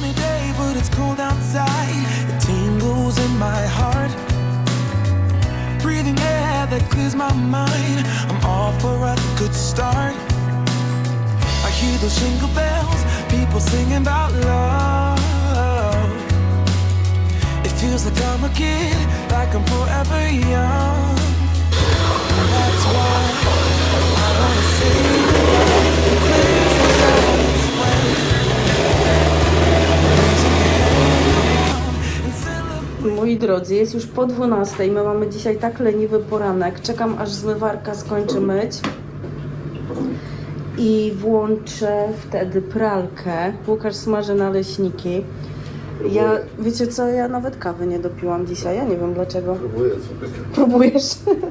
sunny day, but it's cold outside. It tingles in my heart. Breathing air that clears my mind. I'm all for a good start. I hear those jingle bells, people singing about love. It feels like I'm a kid, like I'm forever young. That's why I wanna say Moi drodzy, jest już po 12. My mamy dzisiaj tak leniwy poranek. Czekam aż zmywarka skończy myć. I włączę wtedy pralkę. Łukasz smaży naleśniki. Ja, wiecie co, ja nawet kawy nie dopiłam dzisiaj. Ja nie wiem dlaczego. Próbuję sobie. Próbujesz?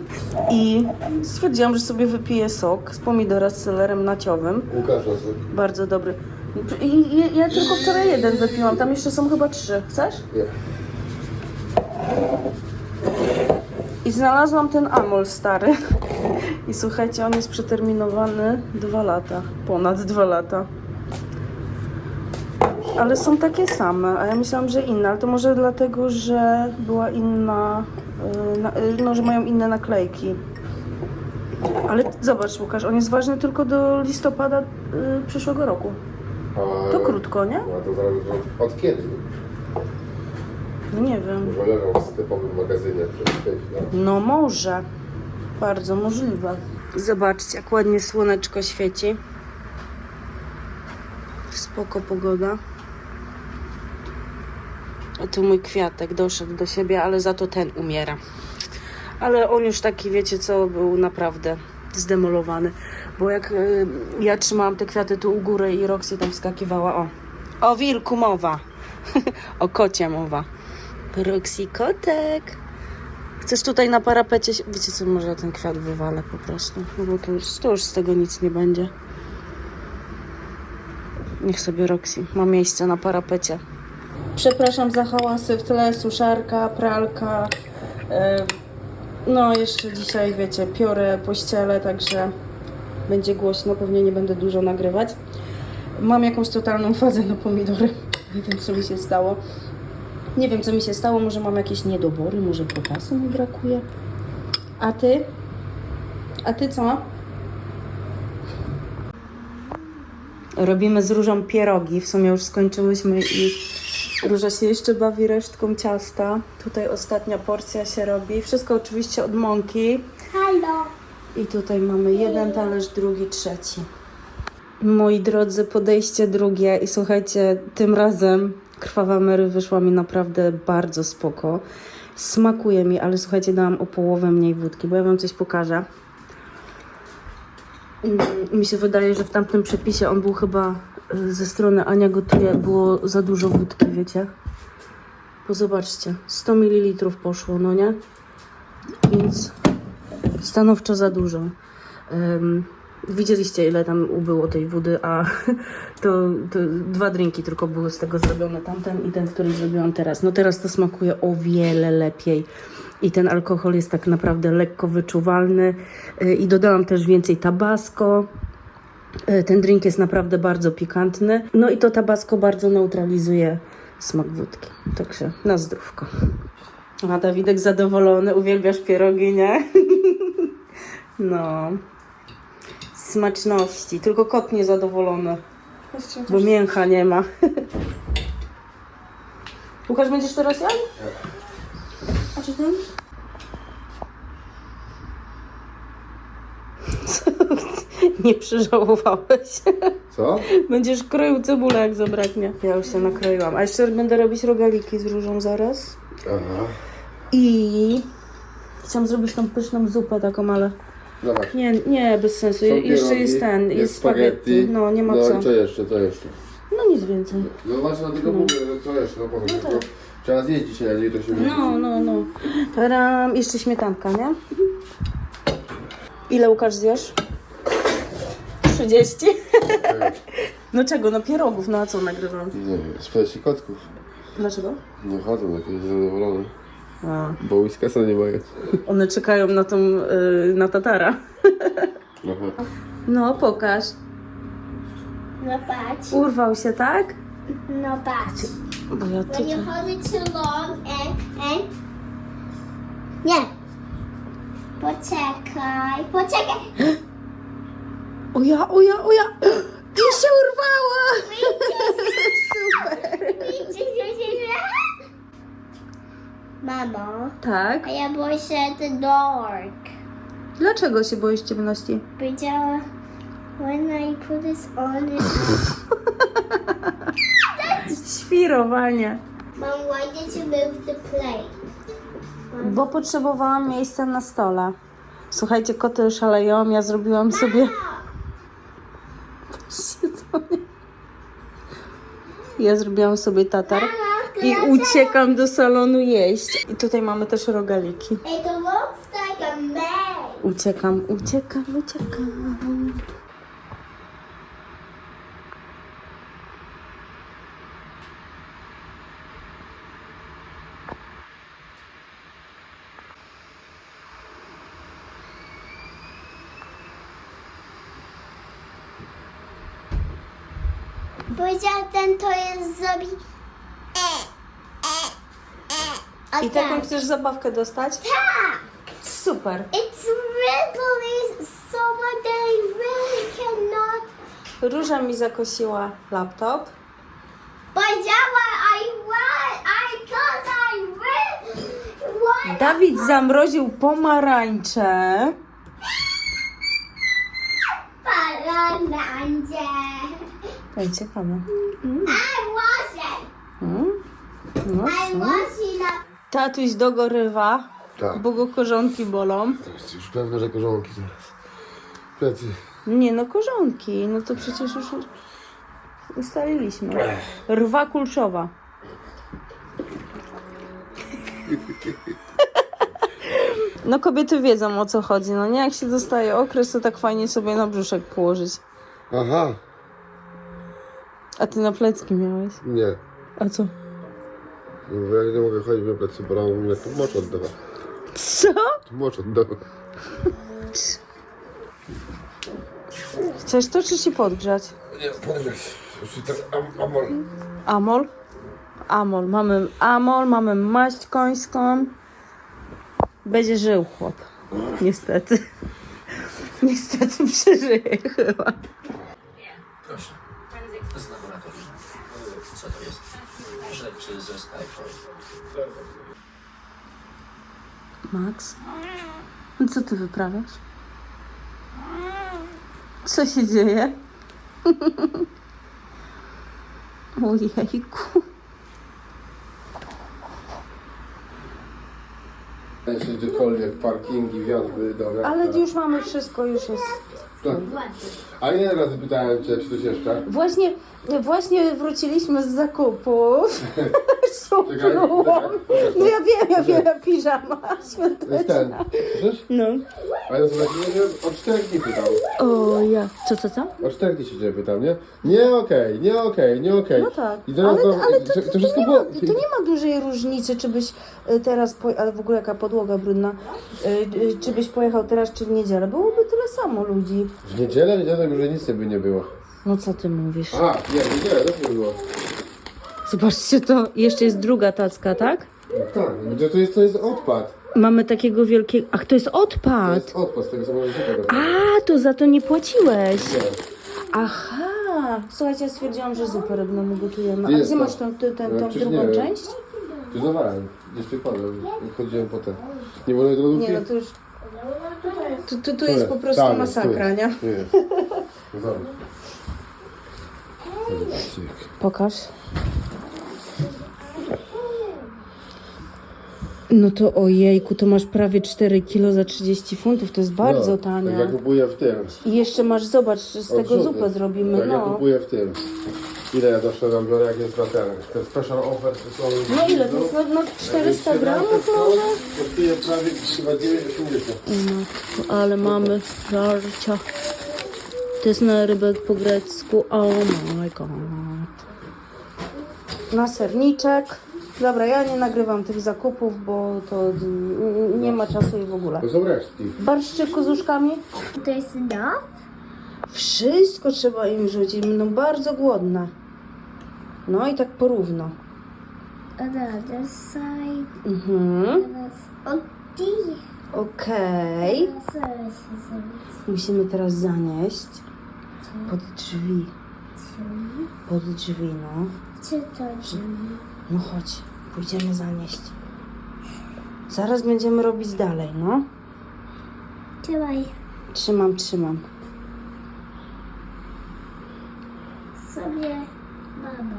I stwierdziłam, że sobie wypiję sok z pomidora z selerem naciowym. Łukasza sobie. Bardzo dobry. I, i, ja tylko wczoraj jeden wypiłam. Tam jeszcze są chyba trzy. Chcesz? Nie. I znalazłam ten Amol stary. I słuchajcie, on jest przeterminowany dwa lata. Ponad dwa lata. Ale są takie same, a ja myślałam, że inne, ale to może dlatego, że była inna, y, y, no, że mają inne naklejki. Ale zobacz, Łukasz, on jest ważny tylko do listopada y, przyszłego roku. To krótko, nie? No to zależy od kiedy. No nie wiem. Może leżał w sklepowym magazynie przed chwilą. No może. Bardzo możliwe. Zobaczcie, jak ładnie słoneczko świeci. Spoko pogoda. A tu mój kwiatek doszedł do siebie, ale za to ten umiera. Ale on już taki, wiecie co, był naprawdę zdemolowany. Bo jak y, ja trzymałam te kwiaty tu u góry i Roxy tam wskakiwała, o. O wilku mowa. o kocie mowa. Roxy kotek. Chcesz tutaj na parapecie? Wiecie co, może ten kwiat wywalę po prostu, no bo to już, to już z tego nic nie będzie. Niech sobie Roxy ma miejsce na parapecie. Przepraszam za hałasy w tle, suszarka, pralka. e, No, jeszcze dzisiaj, wiecie, piorę pościele, także będzie głośno, pewnie nie będę dużo nagrywać. Mam jakąś totalną fazę na pomidory. Nie wiem, co mi się stało. Nie wiem, co mi się stało. Może mam jakieś niedobory, może potasu mi brakuje. A ty? A ty co? Robimy z Różą pierogi. W sumie już skończyłyśmy i Róża się jeszcze bawi resztką ciasta. Tutaj ostatnia porcja się robi. Wszystko oczywiście od mąki. Halo. I tutaj mamy jeden talerz, drugi, trzeci. Moi drodzy, podejście drugie i słuchajcie, tym razem krwawa Mary wyszła mi naprawdę bardzo spoko. Smakuje mi, ale słuchajcie, dałam o połowę mniej wódki, bo ja wam coś pokażę. Mm, Mi się wydaje, że w tamtym przepisie on był chyba y, ze strony Ania gotuje, było za dużo wódki, wiecie? Bo zobaczcie, 100 ml poszło, no nie? Więc stanowczo za dużo. Widzieliście, ile tam ubyło tej wody, a to, to dwa drinki tylko były z tego zrobione. Tamten i ten, który zrobiłam teraz. No teraz to smakuje o wiele lepiej. I ten alkohol jest tak naprawdę lekko wyczuwalny. Y, I dodałam też więcej tabasco. Y, Ten drink jest naprawdę bardzo pikantny. No i to tabasco bardzo neutralizuje smak wódki. Także na zdrówko. A Dawidek zadowolony, uwielbiasz pierogi, nie? No. Smaczności. Tylko kot niezadowolony, bo mięcha nie ma. Łukasz, będziesz teraz jadł? A czy ten? Co? Nie przyżałowałeś. Co? Będziesz kroił cebulę, jak zabraknie. Ja już się nakroiłam. A jeszcze będę robić rogaliki z różą zaraz. Aha. I chciałam zrobić tą pyszną zupę taką, ale Zobacz. nie, nie, bez sensu. Są Je, jeszcze pierogi, jest ten, jest, spaghetti. No, nie ma no, co. i co jeszcze, co jeszcze? No nic więcej. No właśnie dlatego mówię, że co jeszcze, no powiem, tylko trzeba zjeść dzisiaj, a to się No, no, no. Taram, jeszcze śmietanka, nie? Ile Łukasz zjesz? 30? No czego? No pierogów, no a co nagrywam? Nie wiem, spytaj się kotków. Dlaczego? Nie chodzą jakieś zadowolone. A, Bo whiskasa nie mają. one czekają na tą, y, na tatara. Aha. No, pokaż. No patrz. Urwał się, tak? No patrz. Bo ja When you hold it too long and, and... Nie. Poczekaj, poczekaj. O ja, o ja, o ja! I się urwała! Super! Mamo, Tak? a ja boję się the dark. Dlaczego się boisz ciemności? Powiedziała, when I put this on it... Świrowanie. Mom, why did you move the plate? Bo potrzebowałam miejsca na stole. Słuchajcie, koty szaleją, ja zrobiłam sobie... Ja zrobiłam sobie tatar i uciekam do salonu jeść. I tutaj mamy też rogaliki. It looks like a man. Uciekam, uciekam, uciekam. Powiedział ten, to jest zrobi... A I taką chcesz zabawkę dostać? Tak! Super. It's really I really cannot... Róża mi zakosiła laptop. Powiedziała, I want, I I really want... Dawid zamroził pomarańcze. Paranandzie. To ciekawe. I wash it. Mm. No, I co? up. Tatuś dogorywa, Tak. bo go korzonki bolą. To jest już pewne, że korzonki teraz. Plecy. Nie no, korzonki, no to przecież już ustaliliśmy. Rwa kulszowa. No kobiety wiedzą o co chodzi, no nie? Jak się dostaje okres, to tak fajnie sobie na brzuszek położyć. Aha. A ty na plecki miałeś? Nie. A co? No, ja nie mogę chodzić na plecy, bo rano mnie tu mocz oddawa. Co? Tu mocz oddawa. Chcesz to czy ci podgrzać? Nie. Już i tak am, amol. Amol? Amol. Mamy amol, mamy maść końską. Będzie żył chłop. Niestety. Niestety przeżyje chyba. Ze. Max? Co ty wyprawiasz? Co się dzieje? Ojejku. Gdziekolwiek, parkingi, wjazdy, dobra. Ale już mamy wszystko, już jest. Tak. A ile razy pytałem cię, czy coś jeszcze? Właśnie, właśnie wróciliśmy z zakupów. Szuknąłam. czekaj. No ja wiem, ja wiem, piżama To jest świąteczna. ten. Słyszysz? No. Znaczy, nie wiem, o czterech dni pytał. O ja. Co, co, co? O czterech dni się ciebie pytam, nie? Nie okej, nie okej, nie okej. No tak. I teraz Ale, znowu- ale to, to, nie ma, to nie ma dużej różnicy, czy byś y, teraz, po, ale w ogóle jaka podłoga brudna, y, y, czy byś pojechał teraz, czy w niedzielę. Byłoby tyle samo ludzi. W niedzielę wiedziałem, że nic by nie było. No co ty mówisz? A, nie, w niedzielę też nie było. Zobaczcie to, jeszcze jest druga tacka, tak? Tak, to, to, jest, to jest odpad. Mamy takiego wielkiego... Ach, to jest To odpad! jest odpad z tego samego super. A, to za to nie płaciłeś. Nie. Aha! Słuchajcie, ja stwierdziłam, że zupę rybną gotujemy. A Jest gdzie to. masz tę, tę, tę, No, tą przecież drugą wiem. część? Przyznawałem, gdzieś wykładłem, jak chodziłem po te. Nie wolno do lodówki? Nie, no to już... Tu, tu, tu Tu jest po prostu tam masakra, tu nie? jest, tu jest. No Zobacz. Pokaż. No to ojejku, to masz prawie 4 kilo za 30 funtów, to jest bardzo no, tanie. Tak ja kupuję w tym. I jeszcze masz, zobacz, z tego Odrzuty. zupę zrobimy, Tak ja no. kupuję w tym. Ile ja zawsze tam biorę, jak jest na ten. Te special offer to są... No ile to jest? No, no 400 gramów może? Kosztuje prawie chyba 9,80. No, ale mamy żarcia. To jest na rybę po grecku. Oh my god. Na serniczek. Dobra, ja nie nagrywam tych zakupów, bo to mm, nie ma czasu i w ogóle. To są resztki. Barszczyku z uszkami? To jest enough? Wszystko trzeba im rzucić, będą bardzo głodne. No i tak porówno. On the other side. Mhm. Teraz on die. Okej. Się zrobić? Musimy teraz zanieść pod drzwi. Pod drzwi, no. Czy to drzwi? No chodź, pójdziemy zanieść. Zaraz będziemy robić dalej, no. Trzymaj Trzymam, trzymam. sobie mamo.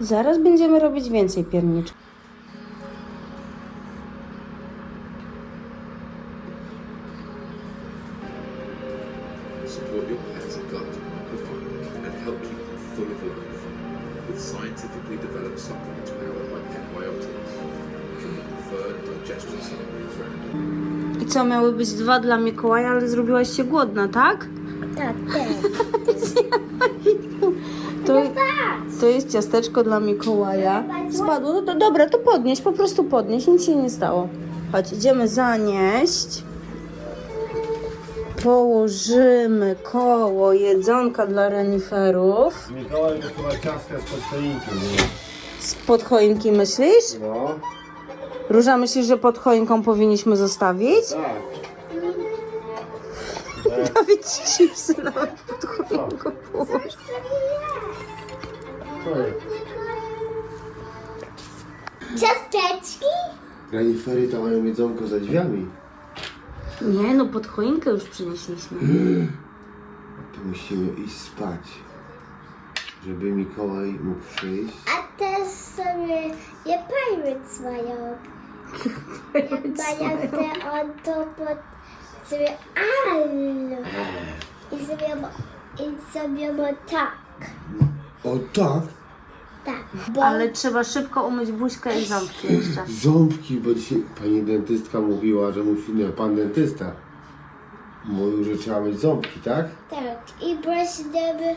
Zaraz będziemy robić więcej pierniczków. Co, miały być dwa dla Mikołaja, ale zrobiłaś się głodna, tak? Tak, tak. To, to jest ciasteczko dla Mikołaja. Spadło. No to dobra, to podnieś, po prostu podnieś, nic się nie stało. Chodź, idziemy zanieść. Położymy koło jedzonka dla reniferów. Mikołaj to chyba ciastka z podstoinki, nie? Spod choinki myślisz? No, Róża, myślisz, że pod choinką powinniśmy zostawić? tak. Dawid ci chipsy nawet pod choinką położył. Co jest? Ciasteczki? Renifery to mają jedzonko za drzwiami. Nie, no pod choinkę już przynieśliśmy. To musimy iść spać. Żeby Mikołaj mógł przyjść. A też sobie je pirates mają. Mają te on to pod sobie allo. I sobie mo, i sobie mo tak. O tak? Tak. Bo Ale trzeba szybko umyć buźkę i ząbki jeszcze. Ząbki, bo dzisiaj pani dentystka mówiła, że musi, nie, pan dentysta mówił, że trzeba mieć ząbki, tak? tak. I brosimy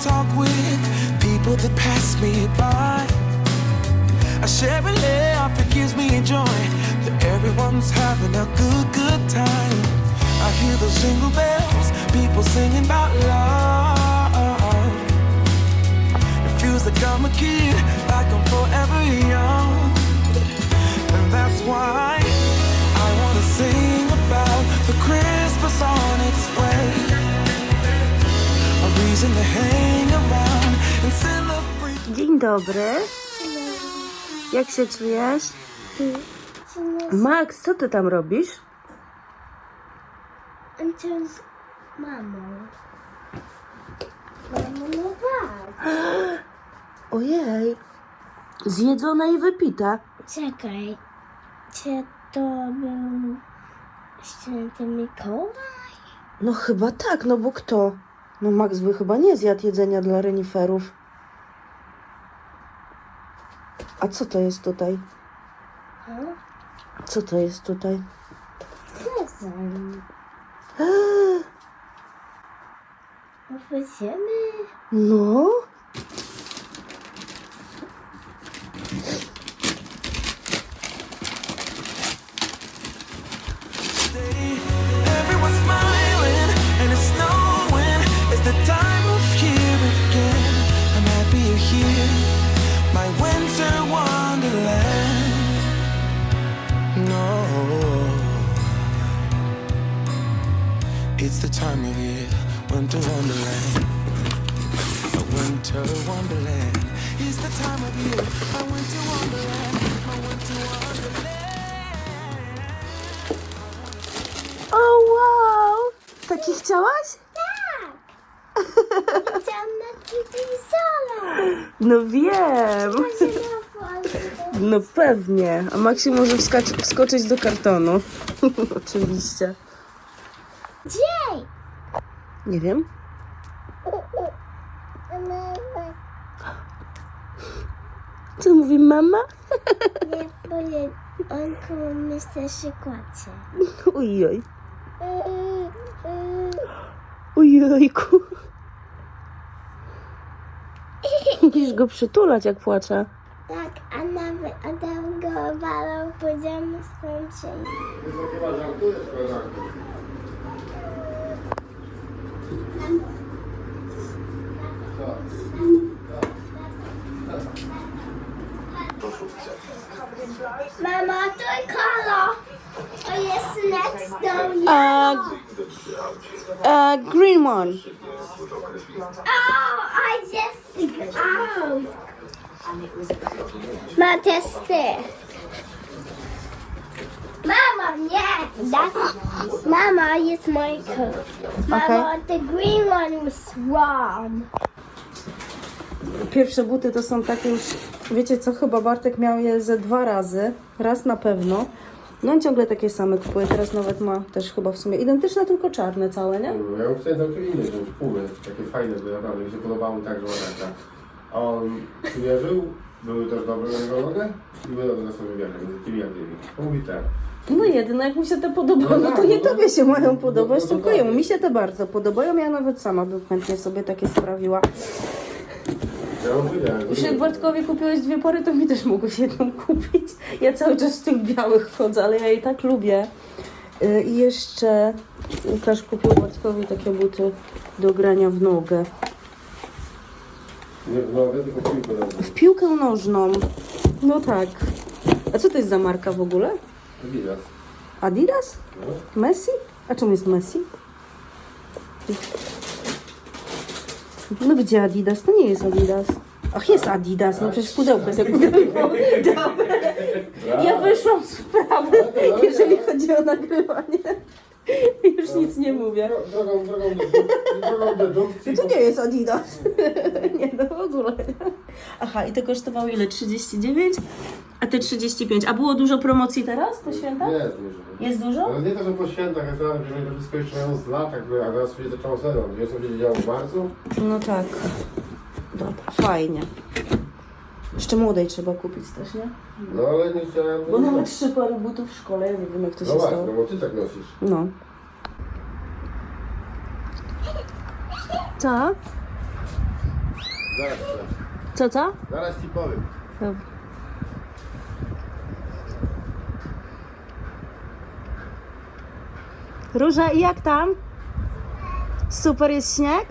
talk with people that pass me by. I share a laugh, it gives me joy that everyone's having a good, good time. I hear those jingle bells, people singing about love. It feels like I'm a kid, like I'm forever young. Dobry. Jak się czujesz? Max, co ty tam robisz? Anton z mamą. Mamo, no tak. Ojej. Zjedzone i wypite. Czekaj. Czy to był święty Mikołaj? No chyba tak, no bo kto? No Max by chyba nie zjadł jedzenia dla reniferów. A co to jest tutaj? Co to jest tutaj? Prezent. Opowiemy? No. O wow! Taki chciałaś? Tak! Chciałam na! No wiem. No pewnie. A Maxi może wskacz- wskoczyć do kartonu. Oczywiście. Gdzie? Nie wiem. Co mówi mama? Nie powiem, on koło myślę się kładzie. Ojoj. Ojojku. Musisz go przytulać, jak płacze. Tak, a nawet Adam go walał, pójdziemy stąd się. Chyba żartujesz, koleżanko. Mama, to kolo! To jest next do you. A, a green one. Oh, I just out. Ma testy. Mama, nie. That's, Mama jest Michael. Mama, the green one was wrong. Pierwsze buty to są takie już, wiecie co, chyba Bartek miał je ze dwa razy, raz na pewno. No on ciągle takie same kupuje, teraz nawet ma też chyba w sumie identyczne, tylko czarne całe, nie? Ja bym chciał całkiem inny wziąć, pumy, takie fajne, bo naprawdę mi się podobały tak, że ładne. A on przymierzył, były też dobre na jego nogę i my na sobie wybieramy, między tymi a tymi. Mówi tak. No jak mu się te podobają, No no to tak, nie no to- tobie się mają no podobać, to tylko tak. jemu. Mi się te bardzo podobają, ja nawet sama bym chętnie sobie takie sprawiła. Jak Bartkowi kupiłeś dwie pary, to mi też mogłeś jedną kupić. Ja cały czas w tych białych chodzę, ale ja jej tak lubię. Y, I jeszcze Łukasz kupił Bartkowi takie buty do grania w nogę. nie w nogę, tylko w piłkę nożną. W piłkę nożną. No tak. A co to jest za marka w ogóle? Adidas. Adidas? No. Messi? A czym jest Messi? No gdzie Adidas? To nie jest Adidas. Ach, jest Adidas, no przecież pudełko jest. Dobre. Ja wyszłam z sprawy, jeżeli chodzi o nagrywanie. Już nic nie mówię. Dro- Drogą, drogą, drogą dedukcji. To nie jest Adidas. Nie, no w ogóle. Aha, i to kosztowało ile? 39? A te 35. A było dużo promocji teraz po świętach? Jest dużo. Jest dużo? Ale nie to, że po świętach, ja znam, że to wszystko jeszcze mają z lat, jakby, a teraz się zaczęło sezon. Wiesz, co się działo w marcu? No tak. Dobra, fajnie. Jeszcze młodej trzeba kupić też, nie? No ale nie chciałem... Bo mamy trzy pary butów w szkole, ja nie wiem jak to No się właśnie, stało. no bo ty tak nosisz. No. Co? Zaraz, Co, co? zaraz ci powiem. Dobra. Róża, i jak tam? Super jest śnieg?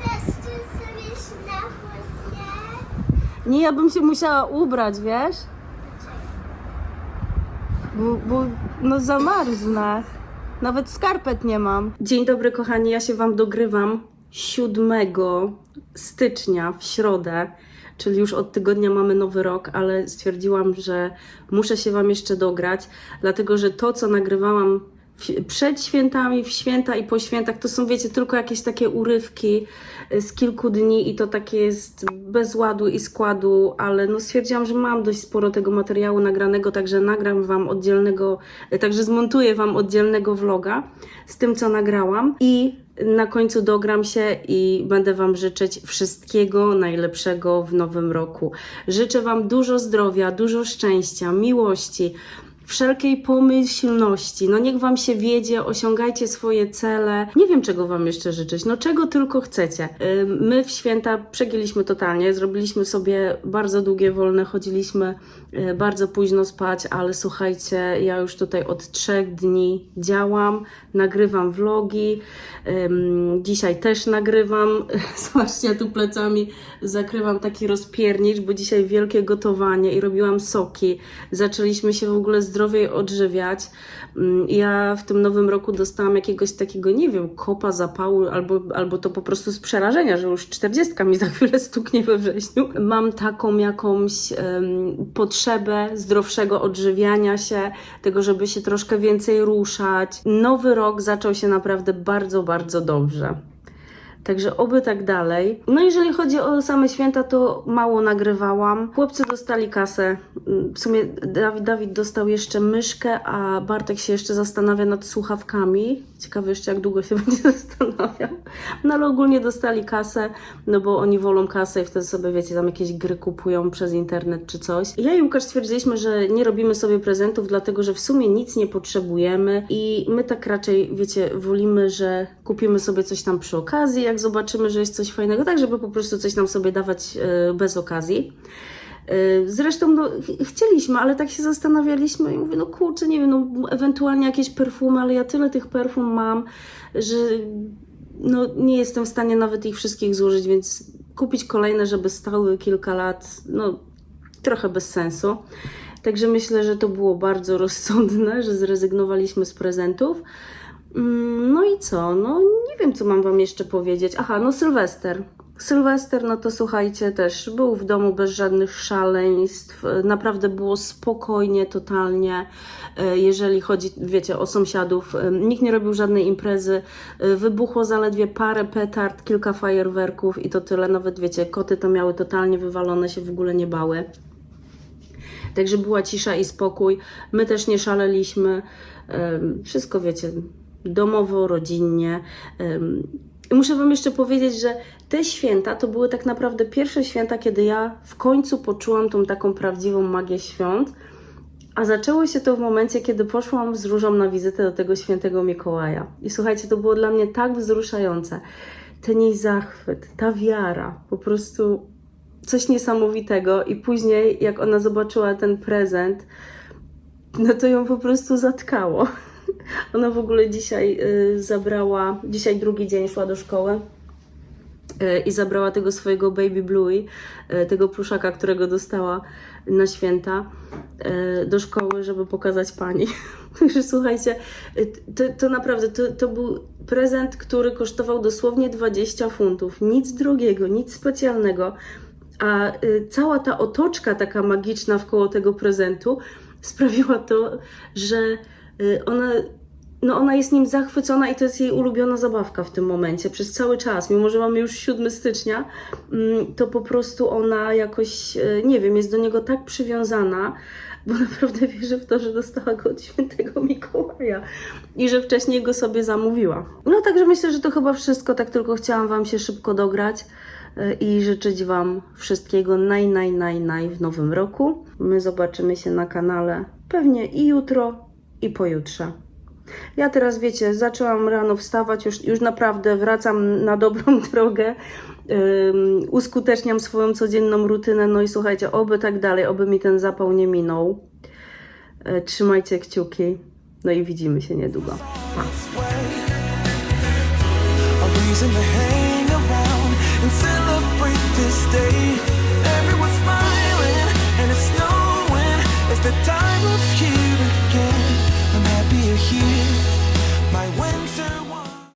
Chcesz ty sobie śniegu Nie, ja bym się musiała ubrać, wiesz? Bo, bo no zamarznę. Nawet skarpet nie mam. Dzień dobry, kochani. Ja się Wam dogrywam 7 stycznia w środę, czyli już od tygodnia mamy nowy rok, ale stwierdziłam, że muszę się Wam jeszcze dograć, dlatego że to, co nagrywałam przed świętami, w święta i po świętach, to są, wiecie, tylko jakieś takie urywki y, z kilku dni i to takie jest bez ładu i składu, ale no stwierdziłam, że mam dość sporo tego materiału nagranego, także nagram Wam oddzielnego, y, także zmontuję Wam oddzielnego vloga z tym, co nagrałam i na końcu dogram się i będę Wam życzyć wszystkiego najlepszego w nowym roku. Życzę Wam dużo zdrowia, dużo szczęścia, miłości, wszelkiej pomyślności. No niech Wam się wiedzie, osiągajcie swoje cele. Nie wiem, czego Wam jeszcze życzyć. No czego tylko chcecie. My w święta przegięliśmy totalnie. Zrobiliśmy sobie bardzo długie wolne, chodziliśmy y, bardzo późno spać, ale słuchajcie, ja już tutaj od trzech dni działam, nagrywam vlogi. Dzisiaj też nagrywam. Zobaczcie, ja tu plecami zakrywam taki rozpiernicz, bo dzisiaj wielkie gotowanie i robiłam soki. Zaczęliśmy się w ogóle zdrowiej odżywiać. Ym, Ja w tym nowym roku dostałam jakiegoś takiego, nie wiem, kopa zapału, albo, albo to po prostu z przerażenia, że już 40 mi za chwilę stuknie we wrześniu. Mam taką jakąś em, potrzebę zdrowszego odżywiania się, tego, żeby się troszkę więcej ruszać. Nowy rok zaczął się naprawdę bardzo, bardzo dobrze. Także oby tak dalej. No jeżeli chodzi o same święta, to mało nagrywałam. Chłopcy dostali kasę. Mm, W sumie Dawid, Dawid dostał jeszcze myszkę, a Bartek się jeszcze zastanawia nad słuchawkami. Ciekawe jeszcze jak długo się będzie zastanawiał. No ale ogólnie dostali kasę, no bo oni wolą kasę i wtedy sobie, wiecie, tam jakieś gry kupują przez internet czy coś. Ja i Łukasz stwierdziliśmy, że nie robimy sobie prezentów, dlatego że w sumie nic nie potrzebujemy i my tak raczej, wiecie, wolimy, że kupimy sobie coś tam przy okazji, jak zobaczymy, że jest coś fajnego, tak żeby po prostu coś nam sobie dawać e, bez okazji. E, Zresztą no, ch- chcieliśmy, ale tak się zastanawialiśmy i mówię, no kurczę, nie wiem, no ewentualnie jakieś perfumy, ale ja tyle tych perfum mam, że no, nie jestem w stanie nawet ich wszystkich złożyć, więc kupić kolejne, żeby stały kilka lat, no trochę bez sensu. Także myślę, że to było bardzo rozsądne, że zrezygnowaliśmy z prezentów. Mm, No i co? No nie wiem, co mam Wam jeszcze powiedzieć. Aha, no Sylwester. Sylwester, no to słuchajcie, też był w domu bez żadnych szaleństw. Naprawdę było spokojnie, totalnie. E, Jeżeli chodzi, wiecie, o sąsiadów, e, nikt nie robił żadnej imprezy. E, Wybuchło zaledwie parę petard, kilka fajerwerków i to tyle. Nawet, wiecie, koty to miały totalnie wywalone, się w ogóle nie bały. Także była cisza i spokój. My też nie szaleliśmy. Wszystko wiecie, domowo, rodzinnie. I muszę Wam jeszcze powiedzieć, że te święta to były tak naprawdę pierwsze święta, kiedy ja w końcu poczułam tą taką prawdziwą magię świąt. A zaczęło się to w momencie, kiedy poszłam z Różą na wizytę do tego świętego Mikołaja. I słuchajcie, to było dla mnie tak wzruszające. Ten jej zachwyt, ta wiara, po prostu coś niesamowitego. I później, jak ona zobaczyła ten prezent, no to ją po prostu zatkało. Ona w ogóle dzisiaj y, zabrała, dzisiaj drugi dzień szła do szkoły y, i zabrała tego swojego baby Bluey, y, tego pluszaka, którego dostała na święta do szkoły, żeby pokazać pani. Także słuchajcie, to, to naprawdę, to, to był prezent, który kosztował dosłownie 20 funtów. Nic drogiego, nic specjalnego. A cała ta otoczka taka magiczna wkoło tego prezentu sprawiła to, że ona, no ona jest nim zachwycona i to jest jej ulubiona zabawka w tym momencie przez cały czas. Mimo, że mamy już 7 stycznia, mm, to po prostu ona jakoś, y, nie wiem, jest do niego tak przywiązana, bo naprawdę wierzy w to, że dostała go od świętego Mikołaja i że wcześniej go sobie zamówiła. No także myślę, że to chyba wszystko. Tak tylko chciałam Wam się szybko dograć y, i życzyć Wam wszystkiego naj, naj, naj, naj w nowym roku. My zobaczymy się na kanale pewnie i jutro, i pojutrze. Ja teraz, wiecie, zaczęłam rano wstawać, już, już naprawdę wracam na dobrą drogę, ym, uskuteczniam swoją codzienną rutynę, no i słuchajcie, oby tak dalej, oby mi ten zapał nie minął. E, Trzymajcie kciuki, no i widzimy się niedługo. Pa.